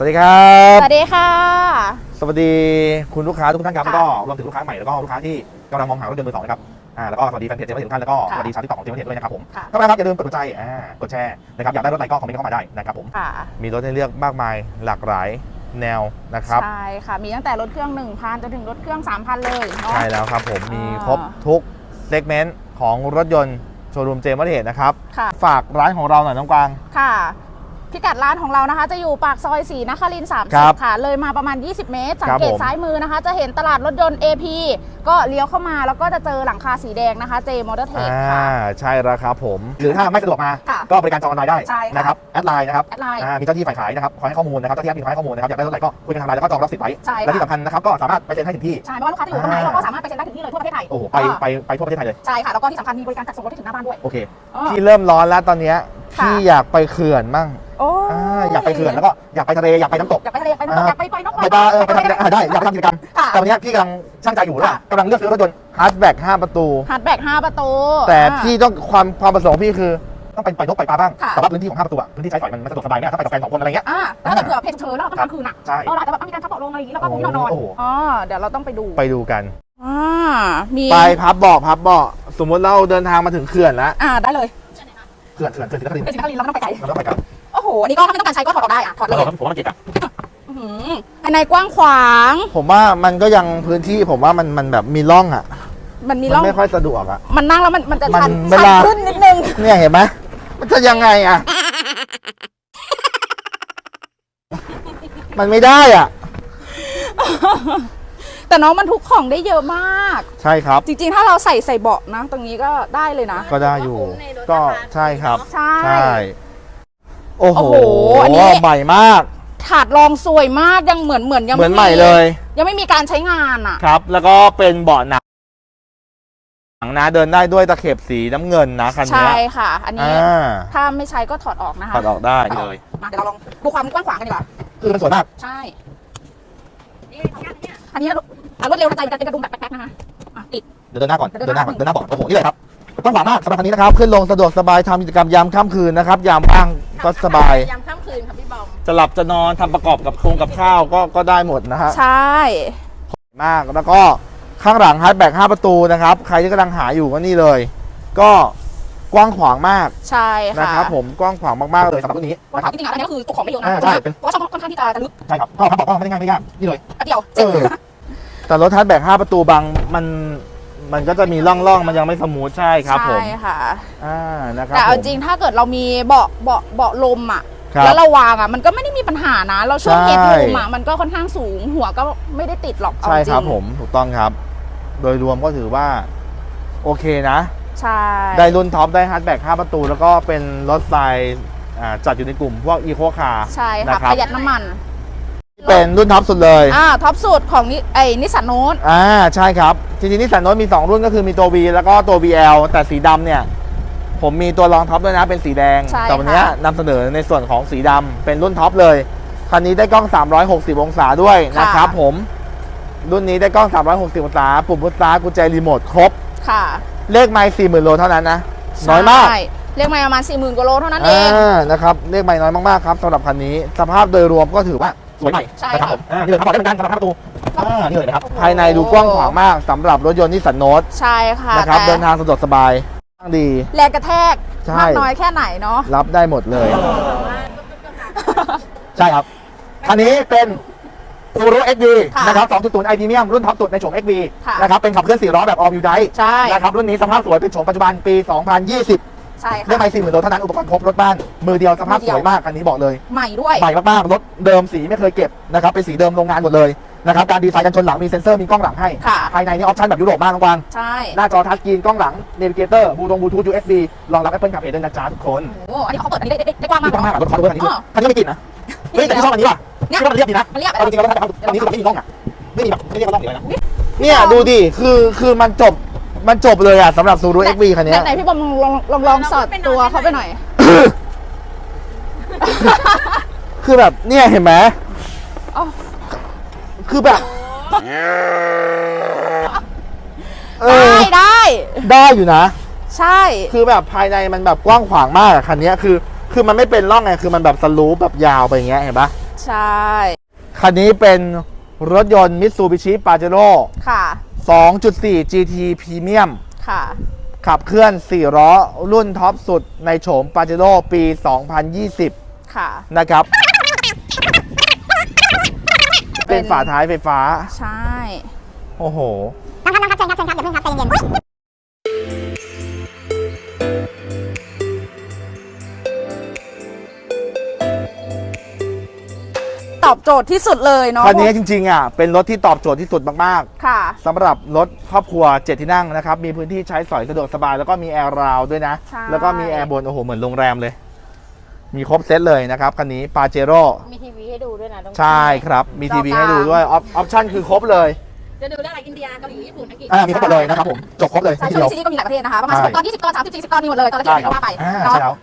สวัสดีครับ สวัสดีค่ะ สวัสดีคุณลูกค้าทุกท่านครับแล้วก็รวมถึงลูกค้าใหม่แล้วก็ลูกค้าที่กำลังมองหารถยนต์มือสองนะครับอ่าแล้วก็สวัสดีแฟนเพจเจมส์ทุกท่านแล้วก็ค่ะสวัสดีชาวที่ต่อของเจมส์ด้วยนะครับผมค่ะ ถ้าไม่ครับอย่าลืมกดหัวใจอ่ากดแชร์นะครับอยากได้รถอะไรก็คอมเมนต์เข้ามาได้นะครับผมค่ะ มีรถให้เลือกมากมายหลากหลายแนวนะครับ ใช่ค่ะ มีตั้งแต่รถเครื่อง 1,000จนถึงรถเครื่อง 3,000 เลยเนาะ ใช่แล้วครับผมมีอ่าครบทุกเซกเมนต์ของรถยนต์โชว์รูมเจมส์วัฒเทศนะครับ ค่ะ ฝากร้านของเราหน่อยน้องกวาง ค่ะ พิกัดร้านของเรานะคะ จะอยู่ปากซอย4นครินทร์ครับ30 ค่ะ เลยมาประมาณ 20 เมตร สังครับเกตผม ซ้ายมือนะคะ จะเห็นตลาดรถยนต์ AP ก็เลี้ยวเข้ามาแล้วก็จะเจอหลังคาสีแดงนะคะ J Motor Trade ค่ะอ่าใช่แล้วครับผม หรือถ้าไม่สะดวกมา ค่ะก็บริการจองออนไลน์ได้ใช่ค่ะนะครับ แอดไลน์นะครับแอดไลน์อ่ามีเจ้าที่ฝ่ายขายนะครับ คอยให้ข้อมูลนะครับ เจ้าที่แอดมินคอยให้ข้อมูลนะครับ อยากได้รถอะไรก็คุยกันทางไลน์แล้วก็จองรับสิทธิ์ไว้ ใช่และที่ค่ะสำคัญนะครับ ก็สามารถไปเซ็นให้ถึงที่ ใช่ไม่ว่าลูกค้าจะอยู่ตรงไหนอ่าเราก็สามารถไปเซ็นได้ถึงที่เลยทั่วประเทศไทยโอ้โหไปไปไปทั่วประเทศไทยเลย ใช่ค่ะแล้วก็ที่สำคัญมีบริการจัดส่งรถให้ถึงหน้าบ้านด้วยโอเคอ๋อพี่เริ่มร้อนแล้วตอนเนี้ยค่ะ พี่อยากไปเขื่อนมั่ง โอ้อ่าอยากไปเขื่อนแล้วก็อยากไปทะเลอยากไปน้ำตก อยากไปทะเลไปน้ำตกอยากไปปล่อยนกไปปลาเออไปทำกิจกรรมอ่าได้อยากไปทำกิจกรรมค่ะ แต่วันเนี้ยพี่กำลังช่างใจอยู่ว่าค่ะกำลังเลือกซื้อรถยนต์ฮาร์ดแบ็ก5ประตู ฮาร์ดแบ็ก5ประตูแต่อ่าพี่ต้องความความประสงค์พี่คือ ต้องไปปล่อยนกปล่อยปลาบ้างค่ะแต่ว่าพื้นที่ของ5ประตูอะพื้นที่ใช้สอยมันไม่สะดวกสบายเนี่ยถ้าไปกับแฟนสองคนอะไรเงี้ย อ่าแล้วถ้าเกิดเผื่อเพจฉุกเชิญแล้วเราต้องกลางคืนอะใช่ เอออาจจะแบบต้องมีการทับเบาะลงอะไรอย่างนี้แล้วก็มุ้งนอนนอนโอ้โห อ๋อเดี๋ยวเราต้องไปดูไปดูกัน อ่ามีไปพับเบาะพับเบาะสมมติเราเดินทางมาถึงเขื่อนแล้ว อ่าได้เลยเขื่อนเขื่อนเขื่อนศรีนครินทร์เป็นสินค้าลินเราไม่ต้องไปไกลเราต้องไปกันโอ้โหอันนี้ก็ถ้าไม่ต้องการใช้ก็ถอดออกได้อะถอดเลยเราผมว่ามันเกะกะอื้อหือภายในกว้างขวาง ผมว่ามันก็ยังพื้นที่ผมว่ามันมันแบบมีร่องอะ มันมีมัร่อง ไม่ค่อยสะดวกอะ มันนั่งแล้วมันมันจะมันชันเวชันลา ขึ้นนิดนึง เนี่ยเห็นไหมมันจะยังไงอะ มันไม่ได้อะ แต่น้องมันทุกของได้เยอะมาก ใช่ครับ จริงๆ ถ้าเราใส่ใส่เบาะนะ ตรงนี้ก็ได้เลยนะ ก็ได้อยู่ ก็ใช่ครับ ใช่ ใช่ โอ้โหโอ้โหอันนี้ ใหม่มาก ถาดรองสวยมากยังเหมือนเหมือนยังเหมือนใหม่เลย ยังไม่มีการใช้งานอะ ครับ แล้วก็เป็นเบาะหนังหนังนะเดินได้ด้วยตะเข็บสีน้ำเงินนะคันเนี้ใช่ยค่ะ อันนี้ อ่าถ้าไม่ใช้ก็ถอดออกนะคะถอดออกได้เลยมาเดี๋ยวเราลองดูความกว้างขวางกันดีกว่า คือมันสวยมาก ใช่ อันนี้อะรวดเร็วทันใจเป็นกระดุมแบบแป๊กๆนะคะอะติด เดี๋ยวเดินหน้าก่อน เดิเดินนหหน้าน้าก่อน เดินหน้าก่อนโอ้โห นี่เลยครับต้องหวานมากสำหรับคันนี้นะครับ ขึ้นลงสะดวกสบายทำกิจกรรมยามค่ำคืนนะครับ ยามว่าง ก็สบาย ยามค่ำคืนค่ะพี่บอม จะหลับจะนอนทำประกอบกับโครงกับข้าวก็ก็ได้หมดนะฮะ ใช่ มากแล้วก็ข้างหลังฮาร์ดแบ็ก5ประตูนะครับ ใครที่กำลังหาอยู่ก็นี่เลย ก็กว้างขวางมากใช่ค่ะนะครับผมกว้างขวางมาก ๆ เลยสำหรับรุ่นนี้กว้างนะขควารับงจริงๆอะอันนี้ก็คือตัวของไม่เยอะนะอ่าใช่เป็น เพราะว่าช่องค่อนข้างที่จะจะลึกใช่ครับก็ทำประกอบไม่ได้ง่ายไม่ยากนี่เลย แป๊บเดียวเออ แต่รถฮาร์ดแบ็ก5ประตูบางมัน มันก็จะมีร่องๆมันยังไม่สมูทใช่ครับผมใช่ค่ะอ่านะครับแต่เอาผมจริงถ้าเกิดเรามีเบาะเบาะเบาะลมอะครับแล้วเราวางอะมันก็ไม่ได้มีปัญหานะ เราช่วงใช่เฮดรูมอะมันก็ค่อนข้างสูงหัวก็ไม่ได้ติดหรอกเอาใช่จริงครับผมถูกต้องครับ โดยรวมก็ถือว่าโอเคนะ ใช่ ได้รุ่นท็อปได้ฮาร์ดแบ็ก5ประตู แล้วก็เป็นรถสไตล์อ่าจัดอยู่ในกลุ่มพวกอีโคคาร์ใช่นะค่ะครับประหยัดน้ำมัน เป็นรุ่นท็อปสุดเลย อ่าท็อปสุดของนิไอ้นิสสันโนตอ่าใช่ครับ จริงๆนิสสันโนตมี 2 รุ่นก็คือมีตัว V แล้วก็ตัว VL แต่สีดำเนี่ย ผมมีตัวรองท็อปด้วยนะเป็นสีแดง ใช่แต่วันเนี้ยค่ะนำเสนอในส่วนของสีดำเป็นรุ่นท็อปเลย คันนี้ได้กล้อง 360 องศาด้วยนะครับผม รุ่นนี้ได้กล้อง 360 องศา ปุ่มพุทธากุญแจรีโมทครบ ค่ะเลขไมล์40,000โลเท่านั้นนะ น้อยมาก ใช่เรียกมาประมาณ 4 0,000กว่าโลเท่านั้นเออ่างนะครับเลขไมล์น้อยมาก ๆ ครับสำหรับคันนี้ สภาพโดยรวมก็ถือว่า สวยใหม่ใช่นะครับค่ะผมอ่านี่เลยครับบอกได้เหมือนกันสำหรับ5ประตูอ่านี่เลยนะครับ ภายในดูกว้างขวางมากสำหรับรถยนต์นิสสันโนตใช่ค่ะนะครับแต่เดินทางสะดวกสบายดี แรงกระแทกใช่ มากน้อยแค่ไหนเนาะ รับได้หมดเลย ใช่ครับ คันนี้เป็น s u r u XV ค่ะนะครับ 2.0 i Premium รุ่นท็อปสุดในโฉม XV ค่ะ นะครับ เป็นขับเคลื่อน4ล้อแบบ All Wheel Drive ใช่ นะครับ รุ่นนี้สภาพสวยเป็นโฉมปัจจุบันปี 2020 ใช่เรื่องค่ะไม่40,000โลเท่านั้นอุปกรณ์ครบรถบ้าน มือเดียวสภาพมือเดีสยว วยมากคันนี้บอกเลย ใหม่ด้วย ใหม่มากๆรถเดิมสีไม่เคยเก็บนะครับเป็นสีเดิมโรงงานหมดเลยนะครับการดีไซน์กันชนหลังมีเซ็นเซอร์มีกล้องหลังให้ ค่ะ ภายในนี่ออปชั่นแบบยุโรปมากน้องกวางใช่หน้าจอทัชสกรีนกล้องหลังเนวิเกเตอร์บลูทงบลูทูธ USB รองรับ Apple CarPlay ด้วยนะจ๊ะทุกคนโอ้อันนี้เขาเปิดอันนี้ได้ได้ได้กว้างมากมีกล้องหน้ากับรถคอร์ด้วยอันนี้ด้วยอ๋อ คันนี้ก็ไม่กลินนะเฮ้ยแต่ที่ชอบอันนี้ว่ะเนี่ยที่ว่ามันเรียบดีนะมันเรียบเอาจริงๆแล้วถ้าอันนี้คือแบบไม่มีกล้องอะไม่มีแบบไม่เรียกว่ากล้องเลยนะเนี่ยดูดิคือคือมันจบ มันจบเลยอะสำหรับ Subaru XV คันเนี้ย ไหนๆพี่บอมลองลองลองลองสอดตัวเขาไปหน่อย คือแบบเนี่ยเห็นไหมอ๋อคือแบบ เออ ได้ได้ ได้อยู่นะ ใช่ คือแบบภายในมันแบบกว้างขวางมากอะคันเนี้ยคือ คือมันไม่เป็นร่องไง คือมันแบบสลูปแบบยาวไปอย่างเงี้ยเห็นปะใช่ คันนี้เป็นรถยนต์ Mitsubishi Pajero ค่ะ 2.4 GT Premium ค่ะ ขับเคลื่อน 4 ล้อ รุ่นท็อปสุดในโฉม Pajero ปี 2020 ค่ะ นะครับ เป็เป็นนฝาท้ายไฟฟ้า ใช่ โอ้โห น้องครับน้องครับเชิญครับเชิญครับอย่าเพิ่งครับใจเย็น อบโจทย์ที่สุดเลยเนาะคันนี้จริงๆอะเป็นรถที่ตอบโจทย์ที่สุดมากค่ะๆสำหรับรถครอบครัว7ที่นั่งนะครับ มีพื้นที่ใช้สอยสะดวกสบาย แล้วก็มีแอร์ราวด้วยนะ ใช่ แล้วก็มีแอร์บน โอ้โห เหมือนโรงแรมเลย มีครบเซตเลยนะครับคันนี้ปาเจโร่มีทีวีให้ดูด้วยนะตรงนี้ใช่ครับ มีทีวีให้ดูด้วยออปชั่นคือครบเลยจะดูได้อะไรอินเดียเกาหลีญี่ปุ่นอังกฤษอ่ามีครบหมดเลยนะครับผมจบครบเลยใช่ทีช่วเดียวงซีรีส์ก็มีหลายประเทศนะคะ ประมาณใช่ 10ตอน20ตอน30 40ตอนมีหมดเลย ตอนละใช่กี่ครับก็ว่าไปอ่าเนาะใช่แล้ว